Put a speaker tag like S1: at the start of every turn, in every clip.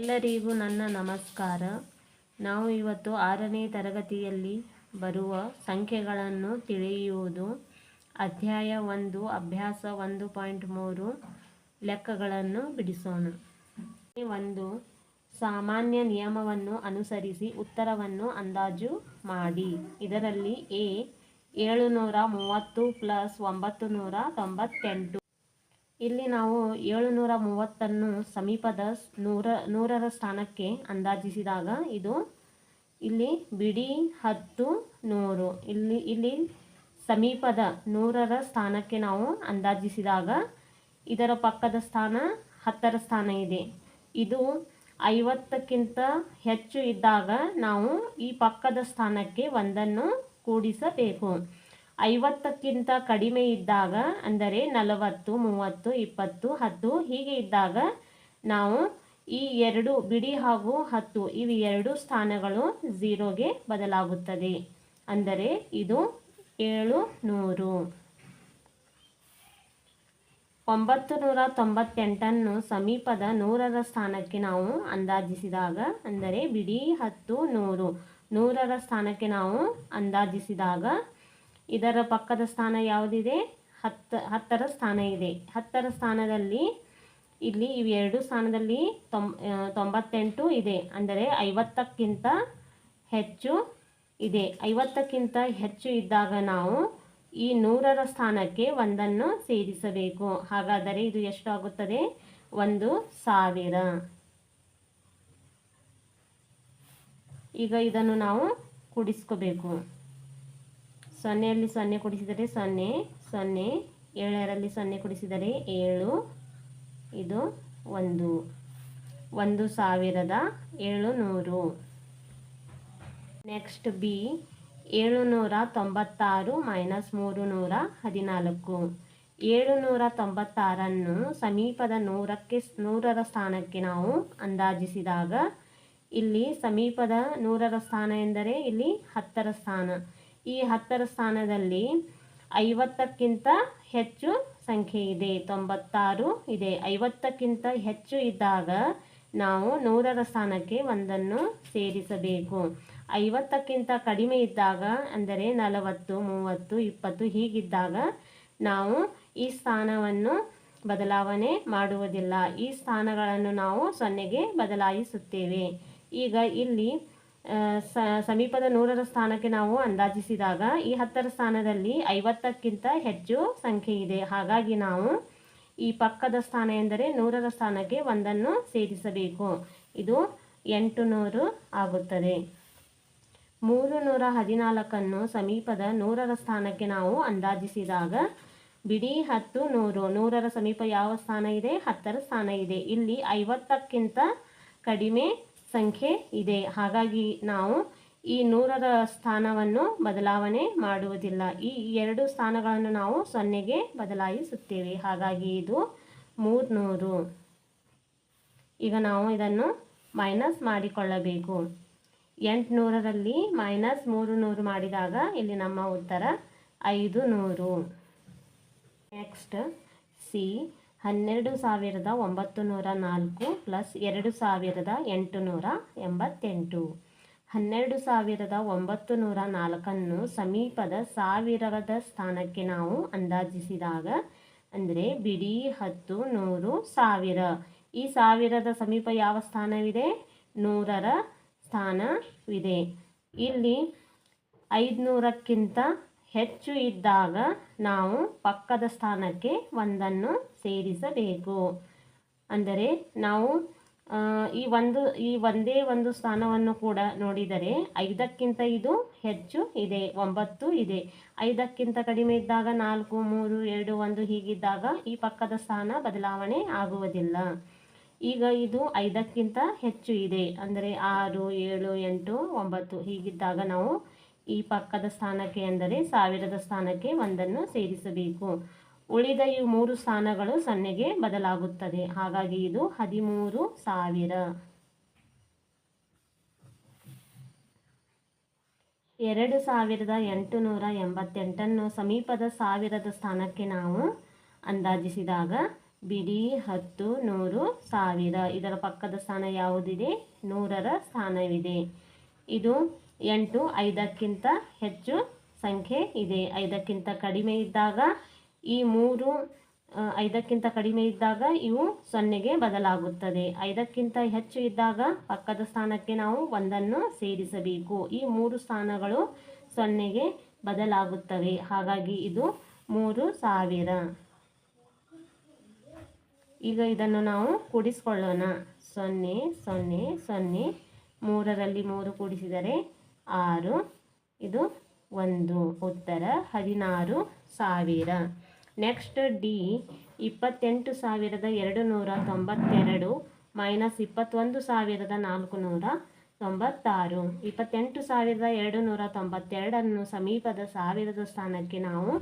S1: ಎಲ್ಲರಿಗೂ ನನ್ನ ನಮಸ್ಕಾರ. ನಾವು ಇವತ್ತು ಆರನೇ ತರಗತಿಯಲ್ಲಿ ಬರುವ ಸಂಖ್ಯೆಗಳನ್ನು ತಿಳಿಯುವುದು. ಅಧ್ಯಾಯ ಒಂದು, ಅಭ್ಯಾಸ ಒಂದು ಪಾಯಿಂಟ್ ಮೂರು ಲೆಕ್ಕಗಳನ್ನು ಬಿಡಿಸೋಣ. ಒಂದು, ಸಾಮಾನ್ಯ ನಿಯಮವನ್ನು ಅನುಸರಿಸಿ ಉತ್ತರವನ್ನು ಅಂದಾಜು ಮಾಡಿ. ಇದರಲ್ಲಿ ಎ, ಏಳುನೂರ ಮೂವತ್ತು ಪ್ಲಸ್ ಒಂಬತ್ತು ನೂರ ತೊಂಬತ್ತೆಂಟು. ಇಲ್ಲಿ ನಾವು ಏಳುನೂರ ಮೂವತ್ತನ್ನು ಸಮೀಪದ ನೂರ, ನೂರರ ಸ್ಥಾನಕ್ಕೆ ಅಂದಾಜಿಸಿದಾಗ ಇದು ಇಲ್ಲಿ ಬಿಡಿ ಹತ್ತು ನೂರು. ಇಲ್ಲಿ ಇಲ್ಲಿ ಸಮೀಪದ ನೂರರ ಸ್ಥಾನಕ್ಕೆ ನಾವು ಅಂದಾಜಿಸಿದಾಗ ಇದರ ಪಕ್ಕದ ಸ್ಥಾನ ಹತ್ತರ ಸ್ಥಾನ ಇದೆ. ಇದು ಐವತ್ತಕ್ಕಿಂತ ಹೆಚ್ಚು ಇದ್ದಾಗ ನಾವು ಈ ಪಕ್ಕದ ಸ್ಥಾನಕ್ಕೆ ಒಂದನ್ನು ಕೂಡಿಸಬೇಕು. ಐವತ್ತಕ್ಕಿಂತ ಕಡಿಮೆ ಇದ್ದಾಗ, ಅಂದರೆ ನಲವತ್ತು, ಮೂವತ್ತು, ಇಪ್ಪತ್ತು, ಹತ್ತು, ಹೀಗೆ ಇದ್ದಾಗ ನಾವು ಈ ಎರಡು ಬಿಡಿ ಹಾಗೂ ಹತ್ತು, ಇವು ಎರಡು ಸ್ಥಾನಗಳು ಝೀರೋಗೆ ಬದಲಾಗುತ್ತದೆ. ಅಂದರೆ ಇದು ಏಳು ನೂರು. ಒಂಬತ್ತು ನೂರ ತೊಂಬತ್ತೆಂಟನ್ನು ಸಮೀಪದ ನೂರರ ಸ್ಥಾನಕ್ಕೆ ನಾವು ಅಂದಾಜಿಸಿದಾಗ, ಅಂದರೆ ಬಿಡಿ ಹತ್ತು ನೂರು. ನೂರರ ಸ್ಥಾನಕ್ಕೆ ನಾವು ಅಂದಾಜಿಸಿದಾಗ ಇದರ ಪಕ್ಕದ ಸ್ಥಾನ ಯಾವುದಿದೆ? ಹತ್ತು, ಹತ್ತರ ಸ್ಥಾನ ಇದೆ. ಹತ್ತರ ಸ್ಥಾನದಲ್ಲಿ ಇಲ್ಲಿ ಇವೆರಡು ಸ್ಥಾನದಲ್ಲಿ ತೊಂ ತೊಂಬತ್ತೆಂಟು ಇದೆ. ಅಂದರೆ ಐವತ್ತಕ್ಕಿಂತ ಹೆಚ್ಚು ಇದೆ. ಐವತ್ತಕ್ಕಿಂತ ಹೆಚ್ಚು ಇದ್ದಾಗ ನಾವು ಈ ನೂರರ ಸ್ಥಾನಕ್ಕೆ ಒಂದನ್ನು ಸೇರಿಸಬೇಕು. ಹಾಗಾದರೆ ಇದು ಎಷ್ಟು ಆಗುತ್ತದೆ? ಒಂದು ಸಾವಿರ. ಈಗ ಇದನ್ನು ನಾವು ಕೂಡಿಸ್ಕೋಬೇಕು. ಸೊನ್ನೆಯಲ್ಲಿ ಸೊನ್ನೆ ಕೊಡಿಸಿದರೆ ಸೊನ್ನೆ ಸೊನ್ನೆ, ಏಳರಲ್ಲಿ ಸೊನ್ನೆ ಕೊಡಿಸಿದರೆ ಏಳು, ಇದು ಒಂದು. ಒಂದು ಸಾವಿರದ ಏಳುನೂರು. ನೆಕ್ಸ್ಟ್ ಬಿ, ಏಳುನೂರ ತೊಂಬತ್ತಾರು ಮೈನಸ್ ಮೂರು ನೂರ ಹದಿನಾಲ್ಕು. ಏಳುನೂರ ತೊಂಬತ್ತಾರನ್ನು ಸಮೀಪದ ನೂರಕ್ಕೆ, ನೂರರ ಸ್ಥಾನಕ್ಕೆ ನಾವು ಅಂದಾಜಿಸಿದಾಗ, ಇಲ್ಲಿ ಸಮೀಪದ ನೂರರ ಸ್ಥಾನ ಎಂದರೆ ಇಲ್ಲಿ ಹತ್ತರ ಸ್ಥಾನ. ಈ ಹತ್ತರ ಸ್ಥಾನದಲ್ಲಿ ಐವತ್ತಕ್ಕಿಂತ ಹೆಚ್ಚು ಸಂಖ್ಯೆ ಇದೆ, ತೊಂಬತ್ತಾರು ಇದೆ. ಐವತ್ತಕ್ಕಿಂತ ಹೆಚ್ಚು ಇದ್ದಾಗ ನಾವು ನೂರರ ಸ್ಥಾನಕ್ಕೆ ಒಂದನ್ನು ಸೇರಿಸಬೇಕು. ಐವತ್ತಕ್ಕಿಂತ ಕಡಿಮೆ ಇದ್ದಾಗ, ಅಂದರೆ ನಲವತ್ತು, ಮೂವತ್ತು, ಇಪ್ಪತ್ತು ಹೀಗಿದ್ದಾಗ ನಾವು ಈ ಸ್ಥಾನವನ್ನು ಬದಲಾವಣೆ ಮಾಡುವುದಿಲ್ಲ. ಈ ಸ್ಥಾನಗಳನ್ನು ನಾವು ಸೊನ್ನೆಗೆ ಬದಲಾಯಿಸುತ್ತೇವೆ. ಈಗ ಇಲ್ಲಿ ಸಮೀಪದ ನೂರರ ಸ್ಥಾನಕ್ಕೆ ನಾವು ಅಂದಾಜಿಸಿದಾಗ ಈ ಹತ್ತರ ಸ್ಥಾನದಲ್ಲಿ ಐವತ್ತಕ್ಕಿಂತ ಹೆಚ್ಚು ಸಂಖ್ಯೆ ಇದೆ. ಹಾಗಾಗಿ ನಾವು ಈ ಪಕ್ಕದ ಸ್ಥಾನ ಎಂದರೆ ನೂರರ ಸ್ಥಾನಕ್ಕೆ ಒಂದನ್ನು ಸೇರಿಸಬೇಕು. ಇದು ಎಂಟು ನೂರು ಆಗುತ್ತದೆ. ಮೂರು ನೂರ ಹದಿನಾಲ್ಕನ್ನು ಸಮೀಪದ ನೂರರ ಸ್ಥಾನಕ್ಕೆ ನಾವು ಅಂದಾಜಿಸಿದಾಗ ಬಿಡಿ ಹತ್ತು ನೂರು. ನೂರರ ಸಮೀಪ ಯಾವ ಸ್ಥಾನ ಇದೆ? ಹತ್ತರ ಸ್ಥಾನ ಇದೆ. ಇಲ್ಲಿ ಐವತ್ತಕ್ಕಿಂತ ಕಡಿಮೆ ಸಂಖ್ಯೆ ಇದೆ. ಹಾಗಾಗಿ ನಾವು ಈ ನೂರರ ಸ್ಥಾನವನ್ನು ಬದಲಾವಣೆ ಮಾಡುವುದಿಲ್ಲ. ಈ ಎರಡು ಸ್ಥಾನಗಳನ್ನು ನಾವು ಸೊನ್ನೆಗೆ ಬದಲಾಯಿಸುತ್ತೇವೆ. ಹಾಗಾಗಿ ಇದು ಮೂರ್ನೂರು. ಈಗ ನಾವು ಇದನ್ನು ಮೈನಸ್ ಮಾಡಿಕೊಳ್ಳಬೇಕು. ಎಂಟುನೂರರಲ್ಲಿ ಮೈನಸ್ ಮೂರು ನೂರು ಮಾಡಿದಾಗ ಇಲ್ಲಿ ನಮ್ಮ ಉತ್ತರ ಐದು ನೂರು ನೆಕ್ಸ್ಟ್ ಸಿ ಹನ್ನೆರಡು ಸಾವಿರದ ಒಂಬತ್ತು ನೂರ ನಾಲ್ಕು ಪ್ಲಸ್ ಎರಡು ಸಾವಿರದ ಎಂಟು ನೂರ ಎಂಬತ್ತೆಂಟು. ಹನ್ನೆರಡು ಸಾವಿರದ ಒಂಬತ್ತು ನೂರ ನಾಲ್ಕನ್ನು ಸಮೀಪದ ಸಾವಿರದ ಸ್ಥಾನಕ್ಕೆ ನಾವು ಅಂದಾಜಿಸಿದಾಗ ಅಂದರೆ ಬಿಡಿ ಹತ್ತು ನೂರು ಸಾವಿರ. ಈ ಸಾವಿರದ ಸಮೀಪ ಯಾವ ಸ್ಥಾನವಿದೆ? ನೂರರ ಸ್ಥಾನವಿದೆ. ಇಲ್ಲಿ ಐದುನೂರಕ್ಕಿಂತ ಹೆಚ್ಚು ಇದ್ದಾಗ ನಾವು ಪಕ್ಕದ ಸ್ಥಾನಕ್ಕೆ ಒಂದನ್ನು ಸೇರಿಸಬೇಕು. ಅಂದರೆ ನಾವು ಈ ಒಂದು, ಈ ಒಂದೇ ಒಂದು ಸ್ಥಾನವನ್ನು ಕೂಡ ನೋಡಿದರೆ ಐದಕ್ಕಿಂತ ಇದು ಹೆಚ್ಚು ಇದೆ, ಒಂಬತ್ತು ಇದೆ. ಐದಕ್ಕಿಂತ ಕಡಿಮೆ ಇದ್ದಾಗ ನಾಲ್ಕು, ಮೂರು, ಎರಡು, ಒಂದು ಹೀಗಿದ್ದಾಗ ಈ ಪಕ್ಕದ ಸ್ಥಾನ ಬದಲಾವಣೆ ಆಗುವುದಿಲ್ಲ. ಈಗ ಇದು ಐದಕ್ಕಿಂತ ಹೆಚ್ಚು ಇದೆ. ಅಂದರೆ ಆರು, ಏಳು, ಎಂಟು, ಒಂಬತ್ತು ಹೀಗಿದ್ದಾಗ ನಾವು ಈ ಪಕ್ಕದ ಸ್ಥಾನಕ್ಕೆ ಅಂದರೆ ಸಾವಿರದ ಸ್ಥಾನಕ್ಕೆ ಒಂದನ್ನು ಸೇರಿಸಬೇಕು. ಉಳಿದ ಈ ಮೂರು ಸ್ಥಾನಗಳು ಸೊನ್ನೆಗೆ ಬದಲಾಗುತ್ತದೆ. ಹಾಗಾಗಿ ಇದು ಹದಿಮೂರು ಸಾವಿರ. ಎರಡು ಸಾವಿರದ ಎಂಟುನೂರ ಎಂಬತ್ತೆಂಟನ್ನು ಸಮೀಪದ ಸಾವಿರದ ಸ್ಥಾನಕ್ಕೆ ನಾವು ಅಂದಾಜಿಸಿದಾಗ ಬಿಡಿ ಹತ್ತು ನೂರು ಸಾವಿರ. ಇದರ ಪಕ್ಕದ ಸ್ಥಾನ ಯಾವುದಿದೆ? ನೂರರ ಸ್ಥಾನವಿದೆ. ಇದು ಎಂಟು, ಐದಕ್ಕಿಂತ ಹೆಚ್ಚು ಸಂಖ್ಯೆ ಇದೆ. ಐದಕ್ಕಿಂತ ಕಡಿಮೆ ಇದ್ದಾಗ ಈ ಮೂರು ಐದಕ್ಕಿಂತ ಕಡಿಮೆ ಇದ್ದಾಗ ಇವು ಸೊನ್ನೆಗೆ ಬದಲಾಗುತ್ತದೆ. ಐದಕ್ಕಿಂತ ಹೆಚ್ಚು ಇದ್ದಾಗ ಪಕ್ಕದ ಸ್ಥಾನಕ್ಕೆ ನಾವು ಒಂದನ್ನು ಸೇರಿಸಬೇಕು. ಈ ಮೂರು ಸ್ಥಾನಗಳು ಸೊನ್ನೆಗೆ ಬದಲಾಗುತ್ತವೆ. ಹಾಗಾಗಿ ಇದು ಮೂರು ಸಾವಿರ. ಈಗ ಇದನ್ನು ನಾವು ಕೂಡಿಸ್ಕೊಳ್ಳೋಣ. ಸೊನ್ನೆ ಸೊನ್ನೆ ಸೊನ್ನೆ, ಮೂರರಲ್ಲಿ ಮೂರು ಕೂಡಿಸಿದರೆ ಆರು, ಇದು ಒಂದು. ಉತ್ತರ, ಹದಿನಾರು ಸಾವಿರ. ನೆಕ್ಸ್ಟ್ ಡಿ, ಇಪ್ಪತ್ತೆಂಟು ಸಾವಿರದ ಎರಡು ನೂರ ತೊಂಬತ್ತೆರಡು ಮೈನಸ್ ಇಪ್ಪತ್ತೊಂದು ಸಾವಿರದ ನಾಲ್ಕು ನೂರ ತೊಂಬತ್ತಾರು. ಇಪ್ಪತ್ತೆಂಟು ಸಾವಿರದ ಎರಡು ನೂರ ತೊಂಬತ್ತೆರಡನ್ನು ಸಮೀಪದ ಸಾವಿರದ ಸ್ಥಾನಕ್ಕೆ ನಾವು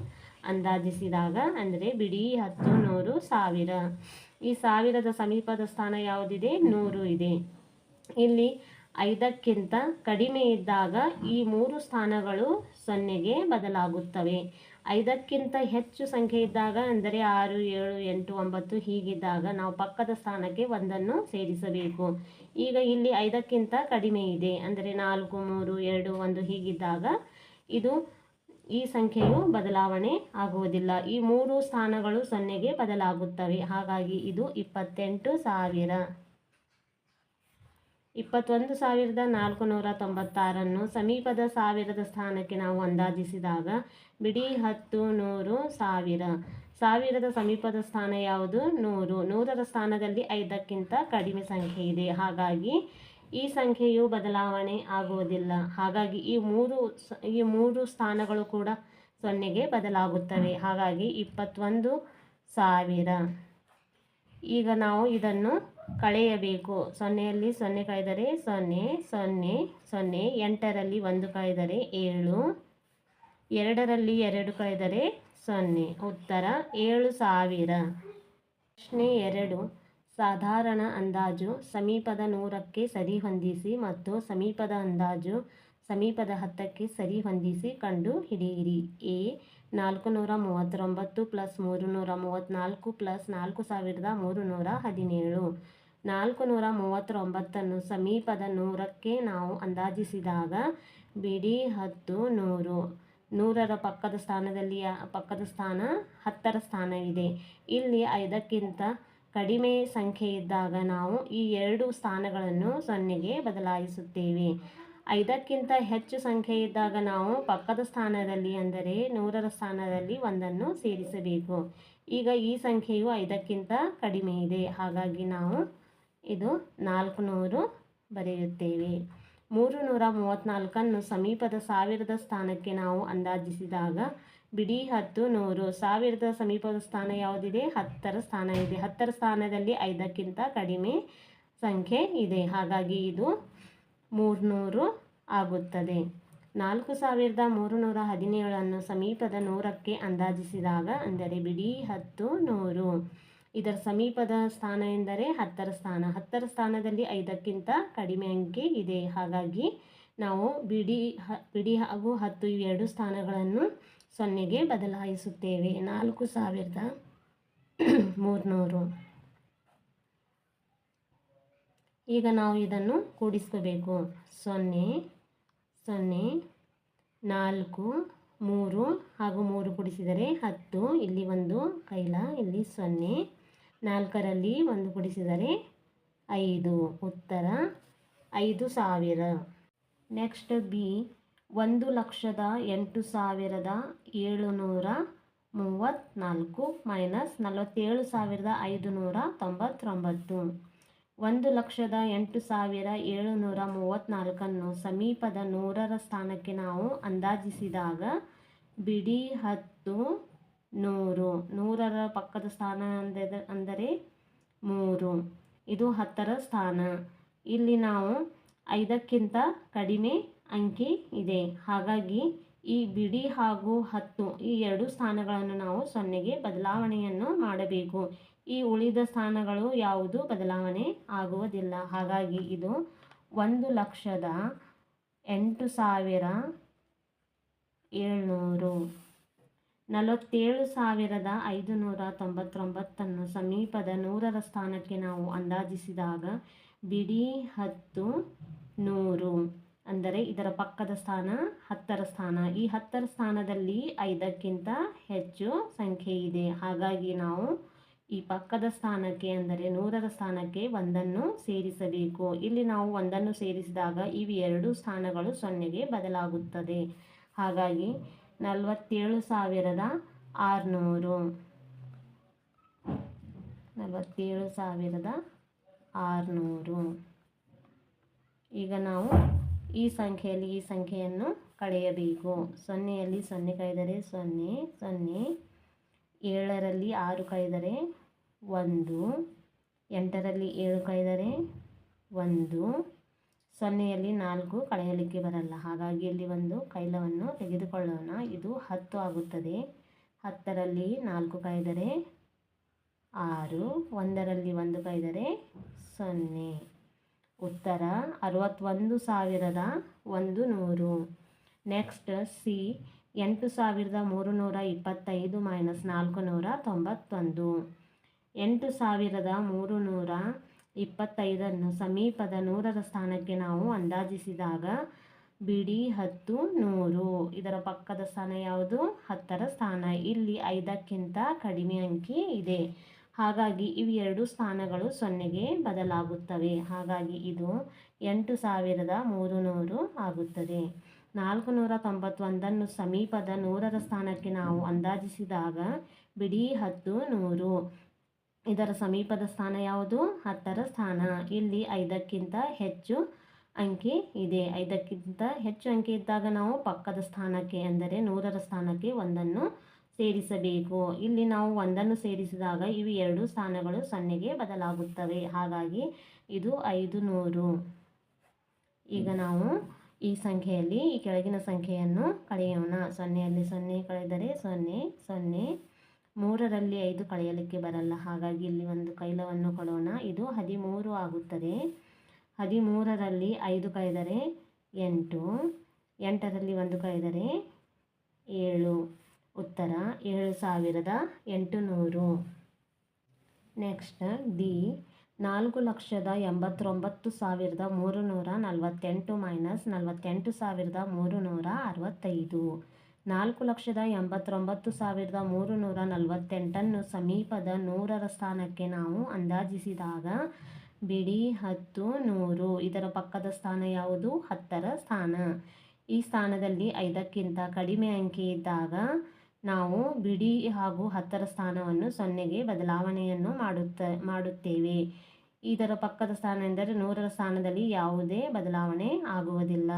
S1: ಅಂದಾಜಿಸಿದಾಗ, ಅಂದರೆ ಬಿಡಿ ಹತ್ತು ನೂರು ಸಾವಿರ. ಈ ಸಾವಿರದ ಸಮೀಪದ ಸ್ಥಾನ ಯಾವುದಿದೆ? ನೂರು ಇದೆ. ಇಲ್ಲಿ ಐದಕ್ಕಿಂತ ಕಡಿಮೆ ಇದ್ದಾಗ ಈ ಮೂರು ಸ್ಥಾನಗಳು ಸೊನ್ನೆಗೆ ಬದಲಾಗುತ್ತವೆ. ಐದಕ್ಕಿಂತ ಹೆಚ್ಚು ಸಂಖ್ಯೆ ಇದ್ದಾಗ ಅಂದರೆ ಆರು, ಏಳು, ಎಂಟು, ಒಂಬತ್ತು ಹೀಗಿದ್ದಾಗ ನಾವು ಪಕ್ಕದ ಸ್ಥಾನಕ್ಕೆ ಒಂದನ್ನು ಸೇರಿಸಬೇಕು. ಈಗ ಇಲ್ಲಿ ಐದಕ್ಕಿಂತ ಕಡಿಮೆ ಇದೆ. ಅಂದರೆ ನಾಲ್ಕು, ಮೂರು, ಎರಡು, ಒಂದು ಹೀಗಿದ್ದಾಗ ಇದು ಈ ಸಂಖ್ಯೆಯು ಬದಲಾವಣೆ ಆಗುವುದಿಲ್ಲ. ಈ ಮೂರು ಸ್ಥಾನಗಳು ಸೊನ್ನೆಗೆ ಬದಲಾಗುತ್ತವೆ. ಹಾಗಾಗಿ ಇದು ಇಪ್ಪತ್ತೆಂಟು ಸಾವಿರ. ಇಪ್ಪತ್ತೊಂದು ಸಾವಿರದ ನಾಲ್ಕು ನೂರ ತೊಂಬತ್ತಾರನ್ನು ಸಮೀಪದ ಸಾವಿರದ ಸ್ಥಾನಕ್ಕೆ ನಾವು ಅಂದಾಜಿಸಿದಾಗ ಬಿಡಿ ಹತ್ತು ನೂರು ಸಾವಿರ. ಸಾವಿರದ ಸಮೀಪದ ಸ್ಥಾನ ಯಾವುದು? ನೂರು. ನೂರರ ಸ್ಥಾನದಲ್ಲಿ ಐದಕ್ಕಿಂತ ಕಡಿಮೆ ಸಂಖ್ಯೆ ಇದೆ. ಹಾಗಾಗಿ ಈ ಸಂಖ್ಯೆಯು ಬದಲಾವಣೆ ಆಗುವುದಿಲ್ಲ. ಹಾಗಾಗಿ ಈ ಮೂರು ಈ ಮೂರು ಸ್ಥಾನಗಳು ಕೂಡ ಸೊನ್ನೆಗೆ ಬದಲಾಗುತ್ತವೆ. ಹಾಗಾಗಿ ಇಪ್ಪತ್ತೊಂದು ಸಾವಿರ. ಈಗ ನಾವು ಇದನ್ನು ಕಳೆಯಬೇಕು. ಸೊನ್ನೆಯಲ್ಲಿ ಸೊನ್ನೆ ಕಾಯ್ದರೆ ಸೊನ್ನೆ ಸೊನ್ನೆ ಸೊನ್ನೆ, ಎಂಟರಲ್ಲಿ ಒಂದು ಕಾಯ್ದರೆ ಏಳು, ಎರಡರಲ್ಲಿ ಎರಡು ಕಾಯ್ದರೆ ಸೊನ್ನೆ. ಉತ್ತರ, ಏಳು ಸಾವಿರ. ಪ್ರಶ್ನೆ ಎರಡು, ಸಾಧಾರಣ ಅಂದಾಜು ಸಮೀಪದ ನೂರಕ್ಕೆ ಸರಿಹೊಂದಿಸಿ ಮತ್ತು ಸಮೀಪದ ಅಂದಾಜು ಸಮೀಪದ ಹತ್ತಕ್ಕೆ ಸರಿಹೊಂದಿಸಿ ಕಂಡು ಹಿಡಿಯಿರಿ ಎ ನಾಲ್ಕು ನೂರ ಮೂವತ್ತೊಂಬತ್ತು ಪ್ಲಸ್ ಮೂರು ನೂರ ಮೂವತ್ತ್ನಾಲ್ಕು ಪ್ಲಸ್ ನಾಲ್ಕು ಸಾವಿರದ ಮೂರು ನೂರ ಹದಿನೇಳು. ನಾಲ್ಕು ನೂರ ಮೂವತ್ತೊಂಬತ್ತನ್ನು ಸಮೀಪದ ನೂರಕ್ಕೆ ನಾವು ಅಂದಾಜಿಸಿದಾಗ ಬಿಡಿ ಹತ್ತು ನೂರು. ನೂರರ ಪಕ್ಕದ ಸ್ಥಾನದಲ್ಲಿ ಪಕ್ಕದ ಸ್ಥಾನ ಹತ್ತರ ಸ್ಥಾನವಿದೆ. ಇಲ್ಲಿ ಐದಕ್ಕಿಂತ ಕಡಿಮೆ ಸಂಖ್ಯೆ ಇದ್ದಾಗ ನಾವು ಈ ಎರಡು ಸ್ಥಾನಗಳನ್ನು ಸೊನ್ನೆಗೆ ಬದಲಾಯಿಸುತ್ತೇವೆ. ಐದಕ್ಕಿಂತ ಹೆಚ್ಚು ಸಂಖ್ಯೆ ಇದ್ದಾಗ ನಾವು ಪಕ್ಕದ ಸ್ಥಾನದಲ್ಲಿ ಅಂದರೆ ನೂರರ ಸ್ಥಾನದಲ್ಲಿ ಒಂದನ್ನು ಸೇರಿಸಬೇಕು. ಈಗ ಈ ಸಂಖ್ಯೆಯು ಐದಕ್ಕಿಂತ ಕಡಿಮೆ ಇದೆ. ಹಾಗಾಗಿ ನಾವು ಇದು ನಾಲ್ಕು ನೂರು ಬರೆಯುತ್ತೇವೆ. ಮೂರು ನೂರ ಮೂವತ್ತ್ನಾಲ್ಕನ್ನು ಸಮೀಪದ ಸಾವಿರದ ಸ್ಥಾನಕ್ಕೆ ನಾವು ಅಂದಾಜಿಸಿದಾಗ ಬಿಡಿ ಹತ್ತು ನೂರು. ಸಾವಿರದ ಸಮೀಪದ ಸ್ಥಾನ ಯಾವುದಿದೆ? ಹತ್ತರ ಸ್ಥಾನ ಇದೆ. ಹತ್ತರ ಸ್ಥಾನದಲ್ಲಿ ಐದಕ್ಕಿಂತ ಕಡಿಮೆ ಸಂಖ್ಯೆ ಇದೆ. ಹಾಗಾಗಿ ಇದು ಮೂರ್ನೂರು ಆಗುತ್ತದೆ. ನಾಲ್ಕು ಸಾವಿರದ ಮೂರು ನೂರ ಹದಿನೇಳನ್ನು ಸಮೀಪದ ನೂರಕ್ಕೆ ಅಂದಾಜಿಸಿದಾಗ ಅಂದರೆ ಬಿಡಿ ಹತ್ತು ನೂರು. ಇದರ ಸಮೀಪದ ಸ್ಥಾನ ಎಂದರೆ ಹತ್ತರ ಸ್ಥಾನ. ಹತ್ತರ ಸ್ಥಾನದಲ್ಲಿ ಐದಕ್ಕಿಂತ ಕಡಿಮೆ ಅಂಕೆ ಇದೆ. ಹಾಗಾಗಿ ನಾವು ಬಿಡಿ ಬಿಡಿ ಹಾಗೂ ಹತ್ತು ಇವೆರಡು ಸ್ಥಾನಗಳನ್ನು ಸೊನ್ನೆಗೆ ಬದಲಾಯಿಸುತ್ತೇವೆ. ನಾಲ್ಕು ಸಾವಿರದ ಮೂರುನೂರು. ಈಗ ನಾವು ಇದನ್ನು ಕೂಡಿಸ್ಕೋಬೇಕು. ಸೊನ್ನೆ ಸೊನ್ನೆ, ನಾಲ್ಕು, ಮೂರು ಹಾಗೂ ಮೂರು ಕೂಡಿಸಿದರೆ ಹತ್ತು. ಇಲ್ಲಿ ಒಂದು ಕೈಲ, ಇಲ್ಲಿ ಸೊನ್ನೆ. ನಾಲ್ಕರಲ್ಲಿ ಒಂದು ಕೂಡಿಸಿದರೆ ಐದು. ಉತ್ತರ, ಐದು ಸಾವಿರ. ನೆಕ್ಸ್ಟ್ ಬಿ, ಒಂದು ಲಕ್ಷದ ಎಂಟು ಸಾವಿರದ ಏಳುನೂರ ಮೂವತ್ತ್ನಾಲ್ಕು ಮೈನಸ್ ನಲವತ್ತೇಳು ಸಾವಿರದ ಐದುನೂರ ತೊಂಬತ್ತೊಂಬತ್ತು. ಒಂದು ಲಕ್ಷದ ಎಂಟು ಸಾವಿರ ಏಳುನೂರ ಮೂವತ್ತ್ನಾಲ್ಕನ್ನು ಸಮೀಪದ ನೂರರ ಸ್ಥಾನಕ್ಕೆ ನಾವು ಅಂದಾಜಿಸಿದಾಗ ಬಿಡಿ ಹತ್ತು ನೂರು. ನೂರರ ಪಕ್ಕದ ಸ್ಥಾನ ಅಂದದ, ಅಂದರೆ ಮೂರು. ಇದು ಹತ್ತರ ಸ್ಥಾನ. ಇಲ್ಲಿ ನಾವು ಐದಕ್ಕಿಂತ ಕಡಿಮೆ ಅಂಕಿ ಇದೆ. ಹಾಗಾಗಿ ಈ ಬಿಡಿ ಹಾಗೂ ಹತ್ತು, ಈ ಎರಡು ಸ್ಥಾನಗಳನ್ನು ನಾವು ಸೊನ್ನೆಗೆ ಬದಲಾವಣೆಯನ್ನು ಮಾಡಬೇಕು. ಈ ಉಳಿದ ಸ್ಥಾನಗಳು ಯಾವುದು ಬದಲಾವಣೆ ಆಗುವುದಿಲ್ಲ. ಹಾಗಾಗಿ ಇದು ಒಂದು ಲಕ್ಷದ ಎಂಟು ಸಾವಿರ ಏಳ್ನೂರು. ನಲವತ್ತೇಳು ಸಾವಿರದ ಐದುನೂರ ತೊಂಬತ್ತೊಂಬತ್ತನ್ನು ಸಮೀಪದ ನೂರರ ಸ್ಥಾನಕ್ಕೆ ನಾವು ಅಂದಾಜಿಸಿದಾಗ ಬಿಡಿ ಹತ್ತು ನೂರು ಅಂದರೆ ಇದರ ಪಕ್ಕದ ಸ್ಥಾನ ಹತ್ತರ ಸ್ಥಾನ. ಈ ಹತ್ತರ ಸ್ಥಾನದಲ್ಲಿ ಐದಕ್ಕಿಂತ ಹೆಚ್ಚು ಸಂಖ್ಯೆ ಇದೆ. ಹಾಗಾಗಿ ನಾವು ಈ ಪಕ್ಕದ ಸ್ಥಾನಕ್ಕೆ ಅಂದರೆ ನೂರರ ಸ್ಥಾನಕ್ಕೆ ಒಂದನ್ನು ಸೇರಿಸಬೇಕು. ಇಲ್ಲಿ ನಾವು ಒಂದನ್ನು ಸೇರಿಸಿದಾಗ ಇವು ಎರಡು ಸ್ಥಾನಗಳು ಸೊನ್ನೆಗೆ ಬದಲಾಗುತ್ತದೆ. ಹಾಗಾಗಿ ನಲವತ್ತೇಳು ಸಾವಿರದ ಆರುನೂರು. ನಲವತ್ತೇಳು ಸಾವಿರದ ಆರುನೂರು. ಈಗ ನಾವು ಈ ಸಂಖ್ಯೆಯಲ್ಲಿ ಈ ಸಂಖ್ಯೆಯನ್ನು ಕಳೆಯಬೇಕು. ಸೊನ್ನೆಯಲ್ಲಿ ಸೊನ್ನೆ ಕಳೆದರೆ ಸೊನ್ನೆ ಸೊನ್ನೆ, ಏಳರಲ್ಲಿ ಆರು ಕಳೆದರೆ ಒಂದು, ಎಂಟರಲ್ಲಿ ಏಳು ಕಳೆದರೆ ಒಂದು ಸೊನ್ನೆಯಲ್ಲಿ ನಾಲ್ಕು ಕಳೆಯಲಿಕ್ಕೆ ಬರಲ್ಲ. ಹಾಗಾಗಿ ಇಲ್ಲಿ ಒಂದು ಕೈಲವನ್ನು ತೆಗೆದುಕೊಳ್ಳೋಣ. ಇದು ಹತ್ತು ಆಗುತ್ತದೆ. ಹತ್ತರಲ್ಲಿ ನಾಲ್ಕು ಕಳೆದರೆ ಆರು. ಒಂದರಲ್ಲಿ ಒಂದು ಕಳೆದರೆ ಸೊನ್ನೆ. ಉತ್ತರ, ಅರವತ್ತೊಂದು ಸಾವಿರದ ಒಂದು ನೂರು. ನೆಕ್ಸ್ಟ್, ಸಿ, ಎಂಟು ಸಾವಿರದ ಮೂರು ನೂರ ಇಪ್ಪತ್ತೈದು ಮೈನಸ್ ನಾಲ್ಕು ನೂರ ತೊಂಬತ್ತೊಂದು. ಎಂಟು ಸಾವಿರದ ಮೂರು ನೂರ ಇಪ್ಪತ್ತೈದನ್ನು ಸಮೀಪದ ನೂರರ ಸ್ಥಾನಕ್ಕೆ ನಾವು ಅಂದಾಜಿಸಿದಾಗ ಬಿಡಿ ಹತ್ತು ನೂರು. ಇದರ ಪಕ್ಕದ ಸ್ಥಾನ ಯಾವುದು? ಹತ್ತರ ಸ್ಥಾನ. ಇಲ್ಲಿ ಐದಕ್ಕಿಂತ ಕಡಿಮೆ ಅಂಕಿ ಇದೆ. ಹಾಗಾಗಿ ಇವು ಎರಡು ಸ್ಥಾನಗಳು ಸೊನ್ನೆಗೆ ಬದಲಾಗುತ್ತವೆ. ಹಾಗಾಗಿ ಇದು ಎಂಟು ಸಾವಿರದ ಮೂರು ನೂರು ಆಗುತ್ತದೆ. ನಾಲ್ಕು ನೂರ ತೊಂಬತ್ತೊಂದನ್ನು ಸಮೀಪದ ನೂರರ ಸ್ಥಾನಕ್ಕೆ ನಾವು ಅಂದಾಜಿಸಿದಾಗ ಬಿಡಿ ಹತ್ತು ನೂರು. ಇದರ ಸಮೀಪದ ಸ್ಥಾನ ಯಾವುದು? ಹತ್ತರ ಸ್ಥಾನ. ಇಲ್ಲಿ ಐದಕ್ಕಿಂತ ಹೆಚ್ಚು ಅಂಕಿ ಇದೆ. ಐದಕ್ಕಿಂತ ಹೆಚ್ಚು ಅಂಕಿ ಇದ್ದಾಗ ನಾವು ಪಕ್ಕದ ಸ್ಥಾನಕ್ಕೆ ಅಂದರೆ ನೂರರ ಸ್ಥಾನಕ್ಕೆ ಒಂದನ್ನು ಸೇರಿಸಬೇಕು. ಇಲ್ಲಿ ನಾವು ಒಂದನ್ನು ಸೇರಿಸಿದಾಗ ಇವು ಎರಡು ಸ್ಥಾನಗಳು ಸೊನ್ನೆಗೆ ಬದಲಾಗುತ್ತವೆ. ಹಾಗಾಗಿ ಇದು ಐದು ನೂರು ಈಗ ನಾವು ಈ ಸಂಖ್ಯೆಯಲ್ಲಿ ಈ ಕೆಳಗಿನ ಸಂಖ್ಯೆಯನ್ನು ಕಳೆಯೋಣ. ಸೊನ್ನೆಯಲ್ಲಿ ಸೊನ್ನೆ ಕಳೆದರೆ ಸೊನ್ನೆ ಸೊನ್ನೆ ಮೂರರಲ್ಲಿ ಐದು ಕಳೆಯಲಿಕ್ಕೆ ಬರಲ್ಲ. ಹಾಗಾಗಿ ಇಲ್ಲಿ ಒಂದು ಕೈಲವನ್ನು ಕೊಡೋಣ. ಇದು ಹದಿಮೂರು ಆಗುತ್ತದೆ. ಹದಿಮೂರರಲ್ಲಿ ಐದು ಕಳೆದರೆ ಎಂಟು. ಎಂಟರಲ್ಲಿ ಒಂದು ಕಳೆದರೆ ಏಳು. ಉತ್ತರ, ಏಳು ಸಾವಿರದ ಎಂಟು ನೂರು ನೆಕ್ಸ್ಟ್, ಡಿ, ನಾಲ್ಕು ಲಕ್ಷದ ಎಂಬತ್ತೊಂಬತ್ತು ಸಾವಿರದ ಮೂರು ನೂರ ನಲವತ್ತೆಂಟು ಮೈನಸ್ ನಲವತ್ತೆಂಟು ಸಾವಿರದ ಮೂರು ನೂರ ಅರವತ್ತೈದು. ನಾಲ್ಕು ಲಕ್ಷದ ಎಂಬತ್ತೊಂಬತ್ತು ಸಾವಿರದ ಮೂರು ನೂರ ನಲವತ್ತೆಂಟನ್ನು ಸಮೀಪದ ನೂರರ ಸ್ಥಾನಕ್ಕೆ ನಾವು ಅಂದಾಜಿಸಿದಾಗ ಬಿಡಿ ಹತ್ತು ನೂರು. ಇದರ ಪಕ್ಕದ ಸ್ಥಾನ ಯಾವುದು? ಹತ್ತರ ಸ್ಥಾನ. ಈ ಸ್ಥಾನದಲ್ಲಿ ಐದಕ್ಕಿಂತ ಕಡಿಮೆ ಅಂಕಿ ಇದ್ದಾಗ ನಾವು ಬಿಡಿ ಹಾಗೂ ಹತ್ತರ ಸ್ಥಾನವನ್ನು ಸೊನ್ನೆಗೆ ಬದಲಾವಣೆಯನ್ನು ಮಾಡುತ್ತ, ಮಾಡುತ್ತೇವೆ. ಇದರ ಪಕ್ಕದ ಸ್ಥಾನ ಎಂದರೆ ನೂರರ ಸ್ಥಾನದಲ್ಲಿ ಯಾವುದೇ ಬದಲಾವಣೆ ಆಗುವುದಿಲ್ಲ.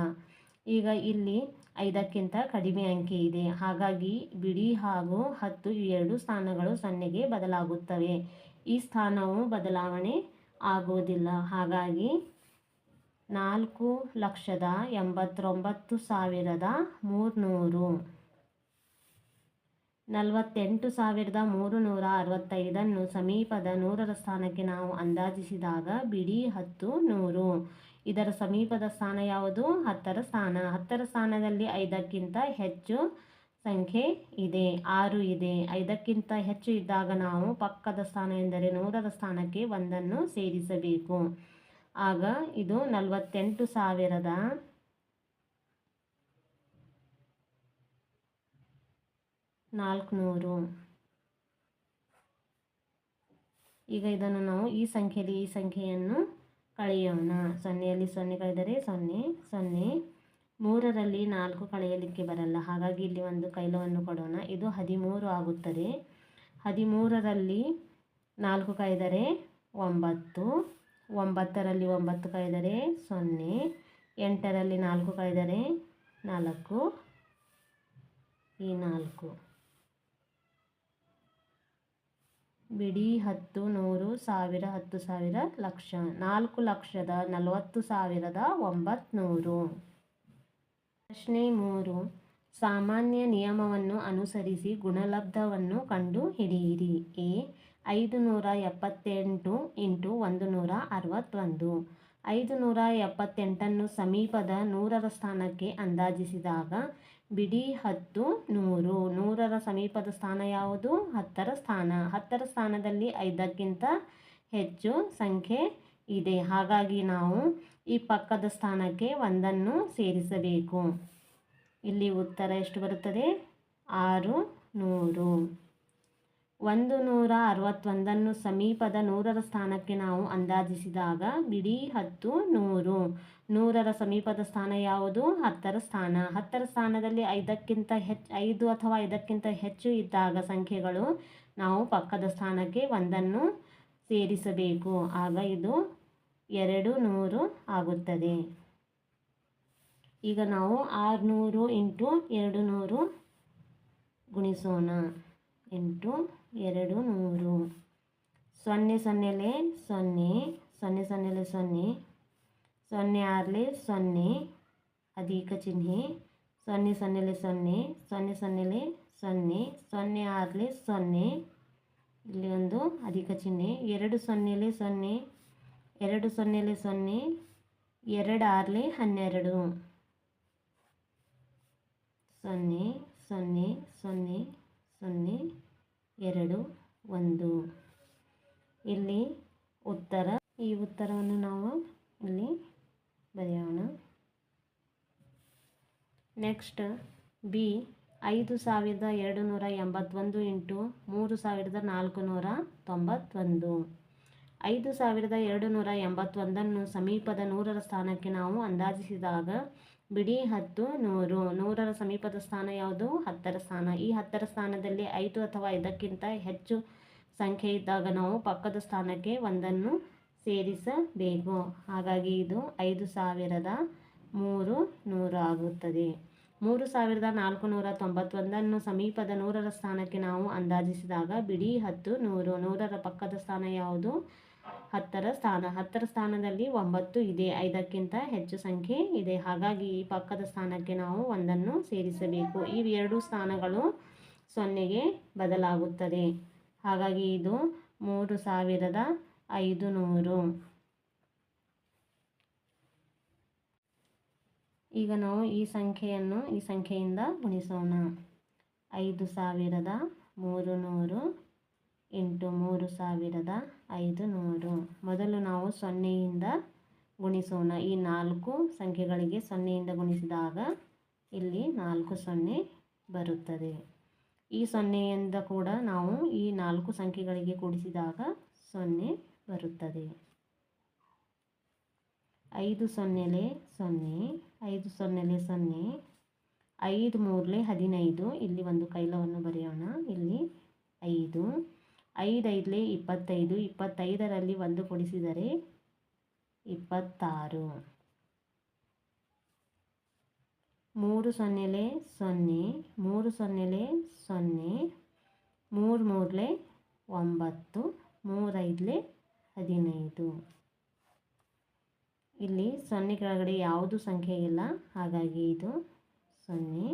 S1: ಈಗ ಇಲ್ಲಿ ಐದಕ್ಕಿಂತ ಕಡಿಮೆ ಅಂಕಿ ಇದೆ. ಹಾಗಾಗಿ ಬಿಡಿ ಹಾಗೂ ಹತ್ತು ಎರಡು ಸ್ಥಾನಗಳು ಸೊನ್ನೆಗೆ ಬದಲಾಗುತ್ತವೆ. ಈ ಸ್ಥಾನವು ಬದಲಾವಣೆ ಆಗುವುದಿಲ್ಲ. ಹಾಗಾಗಿ ನಾಲ್ಕು ಲಕ್ಷದ ಎಂಬತ್ತೊಂಬತ್ತು ಸಾವಿರದ ಮೂರುನೂರು, ನಲವತ್ತೆಂಟು ಸಾವಿರದ ಮೂರು ನೂರ ಅರವತ್ತೈದನ್ನು ಸಮೀಪದ ನೂರರ ಸ್ಥಾನಕ್ಕೆ ನಾವು ಅಂದಾಜಿಸಿದಾಗ ಬಿಡಿ ಹತ್ತು ನೂರು. ಇದರ ಸಮೀಪದ ಸ್ಥಾನ ಯಾವುದು? ಹತ್ತರ ಸ್ಥಾನ. ಹತ್ತರ ಸ್ಥಾನದಲ್ಲಿ ಐದಕ್ಕಿಂತ ಹೆಚ್ಚು ಸಂಖ್ಯೆ ಇದೆ. ಆರು ಇದೆ. ಐದಕ್ಕಿಂತ ಹೆಚ್ಚು ಇದ್ದಾಗ ನಾವು ಪಕ್ಕದ ಸ್ಥಾನ ಎಂದರೆ ನೂರರ ಸ್ಥಾನಕ್ಕೆ ಒಂದನ್ನು ಸೇರಿಸಬೇಕು. ಆಗ ಇದು ನಲವತ್ತೆಂಟು ಸಾವಿರದ ನಾಲ್ಕುನೂರು. ಈಗ ಇದನ್ನು ನಾವು ಈ ಸಂಖ್ಯೆಯಲ್ಲಿ ಈ ಸಂಖ್ಯೆಯನ್ನು ಕಳೆಯೋಣ. ಸೊನ್ನೆಯಲ್ಲಿ ಸೊನ್ನೆ ಕಳೆದರೆ ಸೊನ್ನೆ ಸೊನ್ನೆ. ಮೂರರಲ್ಲಿ ನಾಲ್ಕು ಕಳೆಯಲಿಕ್ಕೆ ಬರಲ್ಲ. ಹಾಗಾಗಿ ಇಲ್ಲಿ ಒಂದು ಕೈಲವನ್ನು ಕೊಡೋಣ. ಇದು ಹದಿಮೂರು ಆಗುತ್ತದೆ. ಹದಿಮೂರರಲ್ಲಿ ನಾಲ್ಕು ಕಳೆದರೆ ಒಂಬತ್ತು. ಒಂಬತ್ತರಲ್ಲಿ ಒಂಬತ್ತು ಕಳೆದರೆ ಸೊನ್ನೆ. ಎಂಟರಲ್ಲಿ ನಾಲ್ಕು ಕಳೆದರೆ ನಾಲ್ಕು. ಈ ನಾಲ್ಕು. ಬಿಡಿ ಹತ್ತು ನೂರು ಸಾವಿರ ಹತ್ತು ಸಾವಿರ ಲಕ್ಷ. ನಾಲ್ಕು ಲಕ್ಷದ ನಲವತ್ತು ಸಾವಿರದ ಒಂಬತ್ನೂರು ಪ್ರಶ್ನೆ ಮೂರು. ಸಾಮಾನ್ಯ ನಿಯಮವನ್ನು ಅನುಸರಿಸಿ ಗುಣಲಬ್ಧವನ್ನು ಕಂಡು ಹಿಡಿಯಿರಿ ಎ ಐದು ನೂರ ಎಪ್ಪತ್ತೆಂಟು ಇಂಟು ಒಂದು ನೂರ ಅರವತ್ತೊಂದು. ಐದು ನೂರ ಎಪ್ಪತ್ತೆಂಟನ್ನು ಸಮೀಪದ ನೂರರ ಸ್ಥಾನಕ್ಕೆ ಅಂದಾಜಿಸಿದಾಗ ಬಿಡಿ ಹತ್ತು ನೂರು. ನೂರರ ಸಮೀಪದ ಸ್ಥಾನ ಯಾವುದು? ಹತ್ತರ ಸ್ಥಾನ. ಹತ್ತರ ಸ್ಥಾನದಲ್ಲಿ ಐದಕ್ಕಿಂತ ಹೆಚ್ಚು ಸಂಖ್ಯೆ ಇದೆ. ಹಾಗಾಗಿ ನಾವು ಈ ಪಕ್ಕದ ಸ್ಥಾನಕ್ಕೆ ಒಂದನ್ನು ಸೇರಿಸಬೇಕು. ಇಲ್ಲಿ ಉತ್ತರ ಎಷ್ಟು ಬರುತ್ತದೆ? ಆರು ನೂರು. ಒಂದು ನೂರ ಅರವತ್ತೊಂದನ್ನು ಸಮೀಪದ ನೂರರ ಸ್ಥಾನಕ್ಕೆ ನಾವು ಅಂದಾಜಿಸಿದಾಗ ಬಿಡಿ ಹತ್ತು ನೂರು. ನೂರರ ಸಮೀಪದ ಸ್ಥಾನ ಯಾವುದು? ಹತ್ತರ ಸ್ಥಾನ. ಹತ್ತರ ಸ್ಥಾನದಲ್ಲಿ ಐದಕ್ಕಿಂತ ಹೆಚ್ಚು ಐದು ಅಥವಾ ಐದಕ್ಕಿಂತ ಹೆಚ್ಚು ಇದ್ದಾಗ ಸಂಖ್ಯೆಗಳು ನಾವು ಪಕ್ಕದ ಸ್ಥಾನಕ್ಕೆ ಒಂದನ್ನು ಸೇರಿಸಬೇಕು. ಆಗ ಇದು ಎರಡು ನೂರು ಆಗುತ್ತದೆ. ಈಗ ನಾವು ಆರುನೂರು ಇಂಟು ಎರಡು ನೂರು ಗುಣಿಸೋಣ. ಇಂಟು ಎರಡು ನೂರು ಸೊನ್ನೆ ಸೊನ್ನೆಲೆ ಸೊನ್ನೆ. ಸೊನ್ನೆ ಸೊನ್ನೆಲೆ ಸೊನ್ನೆ. ಸೊನ್ನೆ ಆರಲೆ ಸೊನ್ನೆ. ಅಧಿಕ ಚಿಹ್ನೆ. ಸೊನ್ನೆ ಸೊನ್ನೆಲೆ ಸೊನ್ನೆ. ಸೊನ್ನೆ ಸೊನ್ನೆಲೆ ಸೊನ್ನೆ. ಸೊನ್ನೆ ಆರಲೆ ಸೊನ್ನೆ. ಇಲ್ಲಿ ಒಂದು ಅಧಿಕ ಚಿಹ್ನೆ. ಎರಡು ಸೊನ್ನೆಲೆ ಸೊನ್ನೆ. ಎರಡು ಸೊನ್ನೆಲೆ ಸೊನ್ನೆ. ಎರಡು ಆರಲೆ ಹನ್ನೆರಡು. ಸೊನ್ನೆ ಸೊನ್ನೆ ಸೊನ್ನೆ ಸೊನ್ನೆ. ಎರಡು, ಒಂದು. ಇಲ್ಲಿ ಉತ್ತರ. ಈ ಉತ್ತರವನ್ನು ನಾವು ಇಲ್ಲಿ ಬರೆಯೋಣ. ನೆಕ್ಸ್ಟ್ ಬಿ ಐದು ಸಾವಿರದ ಎರಡು ನೂರ ಎಂಬತ್ತೊಂದು ಇಂಟು ಮೂರು ಸಾವಿರದ ನಾಲ್ಕು ನೂರ ತೊಂಬತ್ತೊಂದು. ಐದು ಸಾವಿರದ ಎರಡು ನೂರ ಎಂಬತ್ತೊಂದನ್ನು ಸಮೀಪದ ನೂರರ ಸ್ಥಾನಕ್ಕೆ ನಾವು ಅಂದಾಜಿಸಿದಾಗ ಬಿಡಿ ಹತ್ತು ನೂರು. ನೂರರ ಸಮೀಪದ ಸ್ಥಾನ ಯಾವುದು? ಹತ್ತರ ಸ್ಥಾನ. ಈ ಹತ್ತರ ಸ್ಥಾನದಲ್ಲಿ ಐದು ಅಥವಾ ಐದಕ್ಕಿಂತ ಹೆಚ್ಚು ಸಂಖ್ಯೆ ಇದ್ದಾಗ ನಾವು ಪಕ್ಕದ ಸ್ಥಾನಕ್ಕೆ ಒಂದನ್ನು ಸೇರಿಸಬೇಕು. ಹಾಗಾಗಿ ಇದು ಐದು ಸಾವಿರದ ಮೂರು ನೂರು ಆಗುತ್ತದೆ. ಮೂರು ಸಾವಿರದ ನಾಲ್ಕು ನೂರ ತೊಂಬತ್ತೊಂದನ್ನು ಸಮೀಪದ ನೂರರ ಸ್ಥಾನಕ್ಕೆ ನಾವು ಅಂದಾಜಿಸಿದಾಗ ಬಿಡಿ, ಹತ್ತು, ನೂರು. ನೂರರ ಪಕ್ಕದ ಸ್ಥಾನ ಯಾವುದು? ಹತ್ತರ ಸ್ಥಾನ. ಹತ್ತರ ಸ್ಥಾನದಲ್ಲಿ ಒಂಬತ್ತು ಇದೆ. ಐದಕ್ಕಿಂತ ಹೆಚ್ಚು ಸಂಖ್ಯೆ ಇದೆ. ಹಾಗಾಗಿ ಈ ಪಕ್ಕದ ಸ್ಥಾನಕ್ಕೆ ನಾವು ಒಂದನ್ನು ಸೇರಿಸಬೇಕು. ಈ ಎರಡು ಸ್ಥಾನಗಳು ಸೊನ್ನೆಗೆ ಬದಲಾಗುತ್ತದೆ. ಹಾಗಾಗಿ ಇದು ಮೂರು ಸಾವಿರದ ಐದು ನೂರು ಈಗ ನಾವು ಈ ಸಂಖ್ಯೆಯನ್ನು ಈ ಸಂಖ್ಯೆಯಿಂದ ಗುಣಿಸೋಣ. ಐದು ಸಾವಿರದ ಮೂರು ನೂರು ಇಂಟು ಮೂರು ಸಾವಿರದ ಐದು ನೂರು. ಮೊದಲು ನಾವು ಸೊನ್ನೆಯಿಂದ ಗುಣಿಸೋಣ. ಈ ನಾಲ್ಕು ಸಂಖ್ಯೆಗಳಿಗೆ ಸೊನ್ನೆಯಿಂದ ಗುಣಿಸಿದಾಗ ಇಲ್ಲಿ ನಾಲ್ಕು ಸೊನ್ನೆ ಬರುತ್ತದೆ. ಈ ಸೊನ್ನೆಯಿಂದ ಕೂಡ ನಾವು ಈ ನಾಲ್ಕು ಸಂಖ್ಯೆಗಳಿಗೆ ಕೂಡಿಸಿದಾಗ ಸೊನ್ನೆ ಬರುತ್ತದೆ. ಐದು ಸೊನ್ನೆಲೆ ಸೊನ್ನೆ, ಐದು ಸೊನ್ನೆಲೆ ಸೊನ್ನೆ, ಐದು ಮೂರಲೆ ಹದಿನೈದು. ಇಲ್ಲಿ ಒಂದು ಕೈಲವನ್ನು ಬರೆಯೋಣ. ಇಲ್ಲಿ ಐದು. ಐದೈದಲೇ ಇಪ್ಪತ್ತೈದು, ಇಪ್ಪತ್ತೈದರಲ್ಲಿ ಒಂದು ಕೊಡಿಸಿದರೆ ಇಪ್ಪತ್ತಾರು. ಮೂರು ಸೊನ್ನೆಲೆ ಸೊನ್ನೆ, ಮೂರು ಸೊನ್ನೆಲೆ ಸೊನ್ನೆ, ಮೂರು ಮೂರಲೆ ಒಂಬತ್ತು, ಮೂರೈದಲೆ ಹದಿನೈದು. ಇಲ್ಲಿ ಸೊನ್ನೆ ಕೆಳಗಡೆ ಯಾವುದು ಸಂಖ್ಯೆ ಇಲ್ಲ, ಹಾಗಾಗಿ ಇದು ಸೊನ್ನೆ,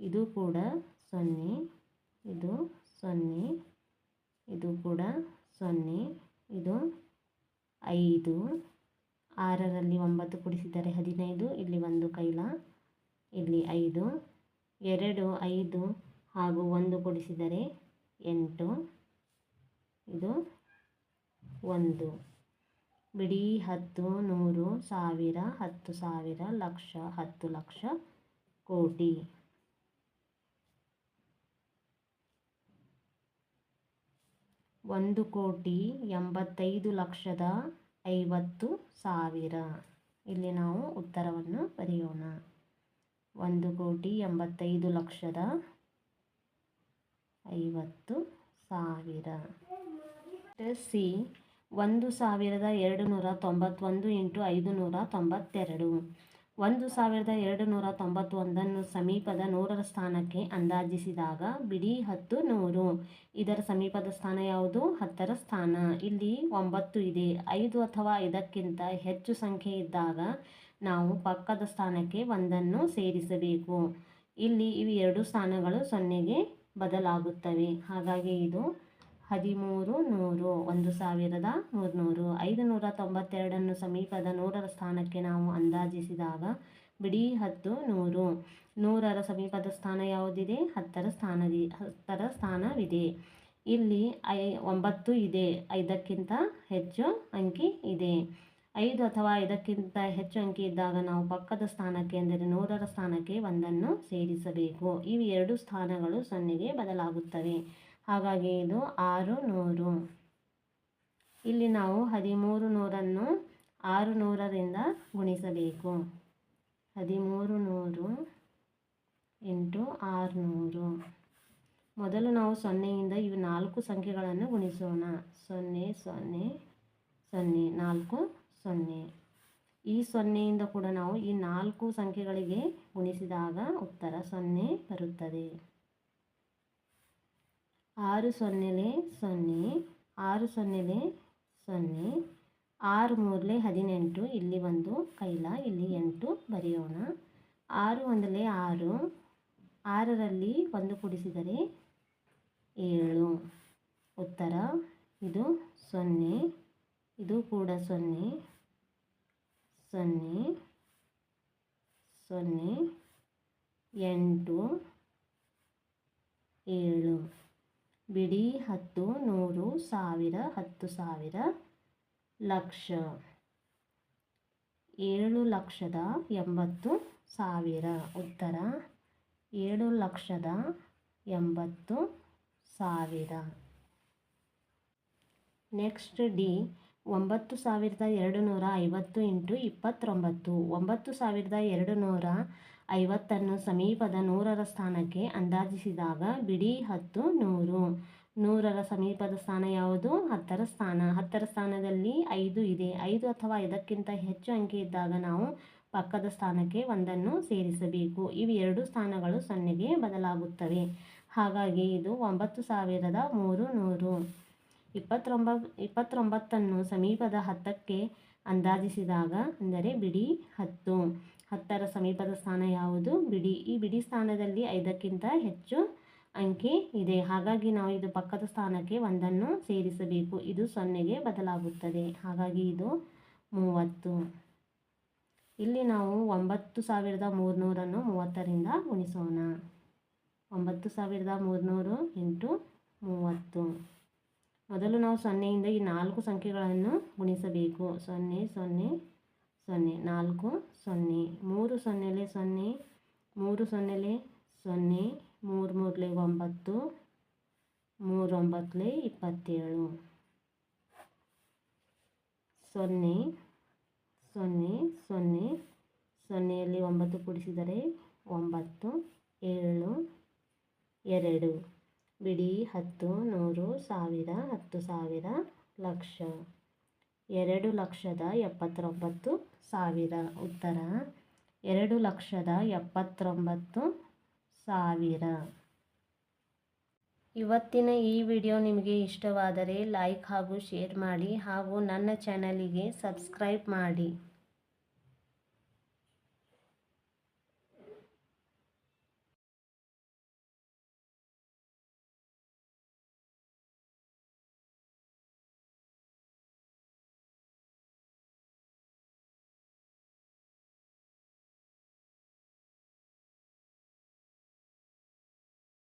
S1: ಇದು ಕೂಡ ಸೊನ್ನೆ, ಇದು ಸೊನ್ನೆ ಇದು ಕೂಡ ಸೊನ್ನೆ, ಇದು ಐದು. ಆರರಲ್ಲಿ ಒಂಬತ್ತು ಕೂಡಿಸಿದರೆ ಹದಿನೈದು, ಇಲ್ಲಿ ಒಂದು ಕೈಲ, ಇಲ್ಲಿ ಐದು. ಎರಡು, ಐದು ಹಾಗೂ ಒಂದು ಕೂಡಿಸಿದರೆ ಎಂಟು. ಇದು ಒಂದು. ಬಿಡಿ, ಹತ್ತು, ನೂರು, ಸಾವಿರ, ಹತ್ತು ಸಾವಿರ, ಲಕ್ಷ, ಹತ್ತು ಲಕ್ಷ ಕೋಟಿ. ಒಂದು ಕೋಟಿ ಎಂಬತ್ತೈದು ಲಕ್ಷದ ಐವತ್ತು ಸಾವಿರ. ಇಲ್ಲಿ ನಾವು ಉತ್ತರವನ್ನು ಬರೆಯೋಣ. ಒಂದು ಕೋಟಿ ಎಂಬತ್ತೈದು ಲಕ್ಷದ ಐವತ್ತು ಸಾವಿರ. ಸಿ, ಒಂದು ಸಾವಿರದ ಎರಡು ನೂರ ತೊಂಬತ್ತೊಂದು ಇಂಟು ಐದು ನೂರ ತೊಂಬತ್ತೆರಡು. ಒಂದು ಸಾವಿರದ ಎರಡು ನೂರ ತೊಂಬತ್ತೊಂದನ್ನು ಸಮೀಪದ ನೂರರ ಸ್ಥಾನಕ್ಕೆ ಅಂದಾಜಿಸಿದಾಗ ಬಿಡಿ ಹತ್ತು ನೂರು. ಇದರ ಸಮೀಪದ ಸ್ಥಾನ ಯಾವುದು? ಹತ್ತರ ಸ್ಥಾನ. ಇಲ್ಲಿ ಒಂಬತ್ತು ಇದೆ. ಐದು ಅಥವಾ ಐದಕ್ಕಿಂತ ಹೆಚ್ಚು ಸಂಖ್ಯೆ ಇದ್ದಾಗ ನಾವು ಪಕ್ಕದ ಸ್ಥಾನಕ್ಕೆ ಒಂದನ್ನು ಸೇರಿಸಬೇಕು. ಇಲ್ಲಿ ಇವು ಎರಡು ಸ್ಥಾನಗಳು ಸೊನ್ನೆಗೆ ಬದಲಾಗುತ್ತವೆ. ಹಾಗಾಗಿ ಇದು ಹದಿಮೂರು ನೂರು, ಒಂದು ಸಾವಿರದ ಮೂರುನೂರು ಐದು ನೂರ ತೊಂಬತ್ತೆರಡನ್ನು ಸಮೀಪದ ನೂರರ ಸ್ಥಾನಕ್ಕೆ ನಾವು ಅಂದಾಜಿಸಿದಾಗ ಬಿಡಿ ಹತ್ತು ನೂರು. ನೂರರ ಸಮೀಪದ ಸ್ಥಾನ ಯಾವುದಿದೆ? ಹತ್ತರ ಸ್ಥಾನದಿ, ಹತ್ತರ ಸ್ಥಾನವಿದೆ. ಇಲ್ಲಿ ಐ, ಒಂಬತ್ತು ಇದೆ. ಐದಕ್ಕಿಂತ ಹೆಚ್ಚು ಅಂಕಿ ಇದೆ. ಐದು ಅಥವಾ ಐದಕ್ಕಿಂತ ಹೆಚ್ಚು ಅಂಕಿ ಇದ್ದಾಗ ನಾವು ಪಕ್ಕದ ಸ್ಥಾನಕ್ಕೆ ಅಂದರೆ ನೂರರ ಸ್ಥಾನಕ್ಕೆ ಒಂದನ್ನು ಸೇರಿಸಬೇಕು. ಇವು ಎರಡು ಸ್ಥಾನಗಳು ಸೊನ್ನೆಗೆ ಬದಲಾಗುತ್ತವೆ. ಹಾಗಾಗಿ ಇದು ಆರು ನೂರು ಇಲ್ಲಿ ನಾವು ಹದಿಮೂರು ನೂರನ್ನು ಆರು ನೂರರಿಂದ ಗುಣಿಸಬೇಕು. ಹದಿಮೂರು ನೂರು ಇಂಟು ಆರುನೂರು. ಮೊದಲು ನಾವು ಸೊನ್ನೆಯಿಂದ ಇವು ನಾಲ್ಕು ಸಂಖ್ಯೆಗಳನ್ನು ಗುಣಿಸೋಣ. ಸೊನ್ನೆ ಸೊನ್ನೆ ಸೊನ್ನೆ, ನಾಲ್ಕು, ಸೊನ್ನೆ. ಈ ಸೊನ್ನೆಯಿಂದ ಕೂಡ ನಾವು ಈ ನಾಲ್ಕು ಸಂಖ್ಯೆಗಳಿಗೆ ಗುಣಿಸಿದಾಗ ಉತ್ತರ ಸೊನ್ನೆ ಬರುತ್ತದೆ. ಆರು ಸೊನ್ನೆಲೆ ಸೊನ್ನೆ, ಆರು ಸೊನ್ನೆಲೆ ಸೊನ್ನೆ, ಆರು ಮೂರಲೆ ಹದಿನೆಂಟು, ಇಲ್ಲಿ ಒಂದು ಕೈಲ, ಇಲ್ಲಿ ಎಂಟು ಬರೆಯೋಣ. ಆರು ಒಂದಲೇ ಆರು, ಆರರಲ್ಲಿ ಒಂದು ಕೂಡಿಸಿದರೆ ಏಳು. ಉತ್ತರ, ಇದು ಸೊನ್ನೆ, ಇದು ಕೂಡ ಸೊನ್ನೆ ಸೊನ್ನೆ ಸೊನ್ನೆ, ಎಂಟು, ಏಳು. ಬಿಡಿ ಹತ್ತು ನೂರು ಸಾವಿರ ಹತ್ತು ಸಾವಿರ ಲಕ್ಷ. ಏಳು ಲಕ್ಷದ ಎಂಬತ್ತು ಸಾವಿರ. ಉತ್ತರ, ಏಳು ಲಕ್ಷದ ಎಂಬತ್ತು ಸಾವಿರ. ನೆಕ್ಸ್ಟ್ ಡಿ, ಒಂಬತ್ತು ಸಾವಿರದ ಎರಡು ನೂರ ಐವತ್ತು ಇಂಟು ಇಪ್ಪತ್ತೊಂಬತ್ತು. ಒಂಬತ್ತು ಸಾವಿರದ ಎರಡು ನೂರ ಐವತ್ತನ್ನು ಸಮೀಪದ ನೂರರ ಸ್ಥಾನಕ್ಕೆ ಅಂದಾಜಿಸಿದಾಗ ಬಿಡಿ ಹತ್ತು ನೂರು. ನೂರರ ಸಮೀಪದ ಸ್ಥಾನ ಯಾವುದು? ಹತ್ತರ ಸ್ಥಾನ. ಹತ್ತರ ಸ್ಥಾನದಲ್ಲಿ ಐದು ಇದೆ. ಐದು ಅಥವಾ ಇದಕ್ಕಿಂತ ಹೆಚ್ಚು ಅಂಕಿ ಇದ್ದಾಗ ನಾವು ಪಕ್ಕದ ಸ್ಥಾನಕ್ಕೆ ಒಂದನ್ನು ಸೇರಿಸಬೇಕು. ಇವು ಎರಡು ಸ್ಥಾನಗಳು ಸೊನ್ನೆಗೆ ಬದಲಾಗುತ್ತವೆ. ಹಾಗಾಗಿ ಇದು ಒಂಬತ್ತು ಸಾವಿರದ ಮೂರು ನೂರು. ಇಪ್ಪತ್ತೊಂಬ, ಇಪ್ಪತ್ತೊಂಬತ್ತನ್ನು ಸಮೀಪದ ಹತ್ತಕ್ಕೆ ಅಂದಾಜಿಸಿದಾಗ ಅಂದರೆ ಬಿಡಿ ಹತ್ತು. ಹತ್ತರ ಸಮೀಪದ ಸ್ಥಾನ ಯಾವುದು? ಬಿಡಿ, ಈ ಬಿಡಿ ಸ್ಥಾನದಲ್ಲಿ ಐದಕ್ಕಿಂತ ಹೆಚ್ಚು ಅಂಕಿ ಇದೆ. ಹಾಗಾಗಿ ನಾವು ಇದು ಪಕ್ಕದ ಸ್ಥಾನಕ್ಕೆ ಒಂದನ್ನು ಸೇರಿಸಬೇಕು. ಇದು ಸೊನ್ನೆಗೆ ಬದಲಾಗುತ್ತದೆ. ಹಾಗಾಗಿ ಇದು ಮೂವತ್ತು. ಇಲ್ಲಿ ನಾವು ಒಂಬತ್ತು ಸಾವಿರದ ಮೂರುನೂರನ್ನು ಮೂವತ್ತರಿಂದ ಗುಣಿಸೋಣ. ಒಂಬತ್ತು ಸಾವಿರದ ಮೂರುನೂರು ಇಂಟು ಮೂವತ್ತು. ಮೊದಲು ನಾವು ಸೊನ್ನೆಯಿಂದ ಈ ನಾಲ್ಕು ಸಂಖ್ಯೆಗಳನ್ನು ಗುಣಿಸಬೇಕು. ಸೊನ್ನೆ ಸೊನ್ನೆ ಸೊನ್ನೆ, ನಾಲ್ಕು, ಸೊನ್ನೆ, ಮೂರು ಸೊನ್ನೆಲೆ ಸೊನ್ನೆ, ಮೂರು ಸೊನ್ನೆಲೆ ಸೊನ್ನೆ, ಮೂರು ಮೂರಲೆ ಒಂಬತ್ತು ಮೂರೊಂಬತ್ತಲೆ ಇಪ್ಪತ್ತೇಳು. ಸೊನ್ನೆ ಸೊನ್ನೆ ಸೊನ್ನೆ, ಸೊನ್ನೆಯಲ್ಲಿ ಒಂಬತ್ತು ಕೂಡಿಸಿದರೆ ಒಂಬತ್ತು, ಏಳು, ಎರಡು. ಬಿಡಿ ಹತ್ತು, ನೂರು, ಸಾವಿರ, ಹತ್ತು ಸಾವಿರ, ಲಕ್ಷ. ಎರಡು ಲಕ್ಷದ ಎಪ್ಪತ್ತೊಂಬತ್ತು ಸಾವಿರ. ಉತ್ತರ, ಎರಡು ಲಕ್ಷದ ಎಪ್ಪತ್ತೊಂಬತ್ತು ಸಾವಿರ. ಇವತ್ತಿನ ಈ ವಿಡಿಯೋ ನಿಮಗೆ ಇಷ್ಟವಾದರೆ ಲೈಕ್ ಹಾಗೂ ಶೇರ್ ಮಾಡಿ ಹಾಗೂ ನನ್ನ ಚಾನಲಿಗೆ ಸಬ್ಸ್ಕ್ರೈಬ್ ಮಾಡಿ.